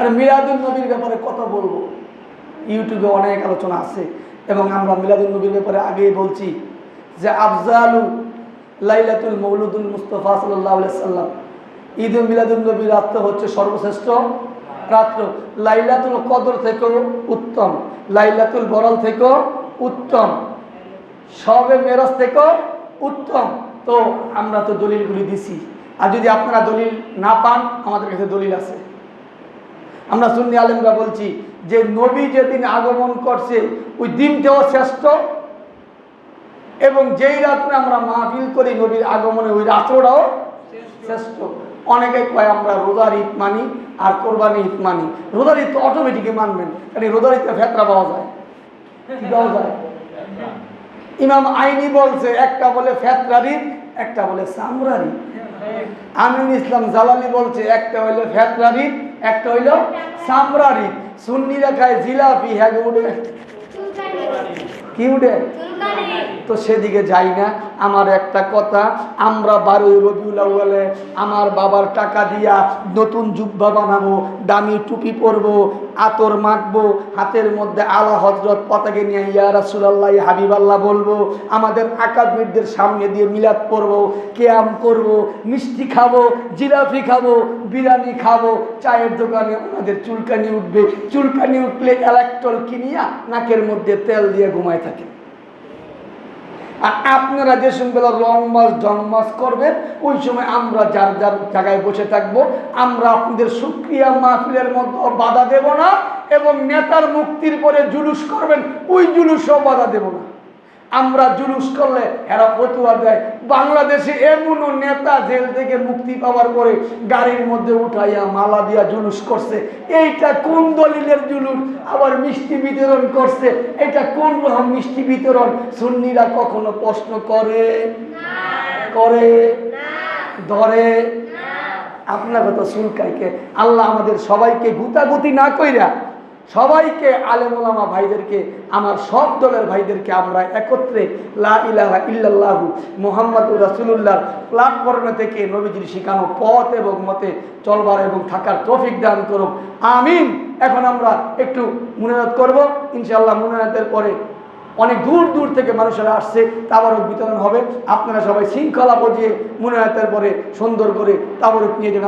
আর মিলাদুল নবীর ব্যাপারে কথা বলব। ইউটিউবে অনেক আলোচনা আছে এবং আমরা মিলাদুল নবীর ব্যাপারে আগেই বলছি যে আফজালু লাইলাতুল মৌলুদুল মুস্তফা সাল্লাহ সাল্লাম ঈদ মিলাদুল নবীর রাত্র হচ্ছে সর্বশ্রেষ্ঠ রাত্র। লাইলাতুল কদর থেকেও উত্তম, লাইলাতুল বরল থেকেও উত্তম, সবে মেরাজ থেকেও উত্তম। তো আমরা তো দলিলগুলি দিছি। আর যদি আপনারা দলিল না পান, আমাদের কাছে দলিল আছে। আমরা সুন্নি আলেমরা বলছি যে নবী যেদিন আগমন করছে, ওই দিনটাও শ্রেষ্ঠ। এবং যেই রাত্রে আমরা মাহফিল করি নবীর আগমনে, ওই রাত্রটাও শ্রেষ্ঠ। অনেকে কয় আমরা রোজার ঈদ মানি আর কোরবানি ঈদ মানি। রোজার ঈদ তো অটোমেটিকই মানবেন, কারণ রোজার ঈদে ফেতরা পাওয়া যায়। পাওয়া যায়? ইমাম আইনি বলছে, একটা বলে ফেতরার ঈদ, একটা বলে সামরার ঈদ। আমিন ইসলাম জালালি বলছে, একটা হইল ফেতরার ঈদ একটা হইল সামরারি সুন্নিরা খায় জিলাপি হ্যাঁ কি উঠে? তো সেদিকে যাই না। আমার একটা কথা, আমরা বারোই রবিউল আউয়ালে আমার বাবার টাকা দিয়া নতুন জুব্বা বানাবো, দামি টুপি পরবো, আতর মাখবো, হাতের মধ্যে আলা হজরত পতাকে নিয়ে ইয়া রাসুলাল্লাহ, হাবিবাল্লাহ বলব, আমাদের আকাদমিরদের সামনে দিয়ে মিলাদ পরবো, কেয়াম করব, মিষ্টি খাব, জিলাপি খাব, বিরিয়ানি খাব, চায়ের দোকানে আমাদের চুলকানি উঠবে। চুলকানি উঠলে ইলেকট্রল কিনিয়া নাকের মধ্যে তেল দিয়ে ঘুমায় থাকে। আর আপনারা যে সময়বেলা রং মাস ডং মাস করবেন, ওই সময় আমরা যার যার জায়গায় বসে থাকব, আমরা আপনাদের সুক্রিয়া মাহফিলের মধ্যে বাধা দেব না, এবং নেতার মুক্তির পরে জুলুস করবেন, ওই জুলুসও বাধা দেব না। আমরা জুলুস করলে এরা ফতুয়া দেয়। বাংলাদেশে এমনও নেতা জেল থেকে মুক্তি পাওয়ার পরে গাড়ির মধ্যে উঠাইয়া মালা দিয়া জুলুস করছে। এইটা কোন দলিলের জুলুস? আবার মিষ্টি বিতরণ করছে। এটা কোন মিষ্টি বিতরণ? সুন্নিরা কখনো প্রশ্ন করে? করে? ধরে? আপনার কথা সুলকাইকে আল্লাহ আমাদের সবাইকে গুতাগুতি না কইরা সবাইকে আলেমুলামা ভাইদেরকে, আমার সব দলের ভাইদেরকে আমরা একত্রে লা ইল্লাল্লাহু মোহাম্মদুর রাসুলুল্লাহর প্ল্যাটফর্মে থেকে নবীজির শিখানো পথ এবং মতে চলবার এবং থাকার তৌফিক দান করুক। আমিন। এখন আমরা একটু মুনাজাত করব। ইনশাআল্লাহ মুনাজাতের পরে অনেক দূর দূর থেকে মানুষেরা আসছে, তাবারক বিতরণ হবে। আপনারা সবাই শৃঙ্খলা বজিয়ে মুনাজাতের পরে সুন্দর করে তাবারক নিয়ে যাবেন।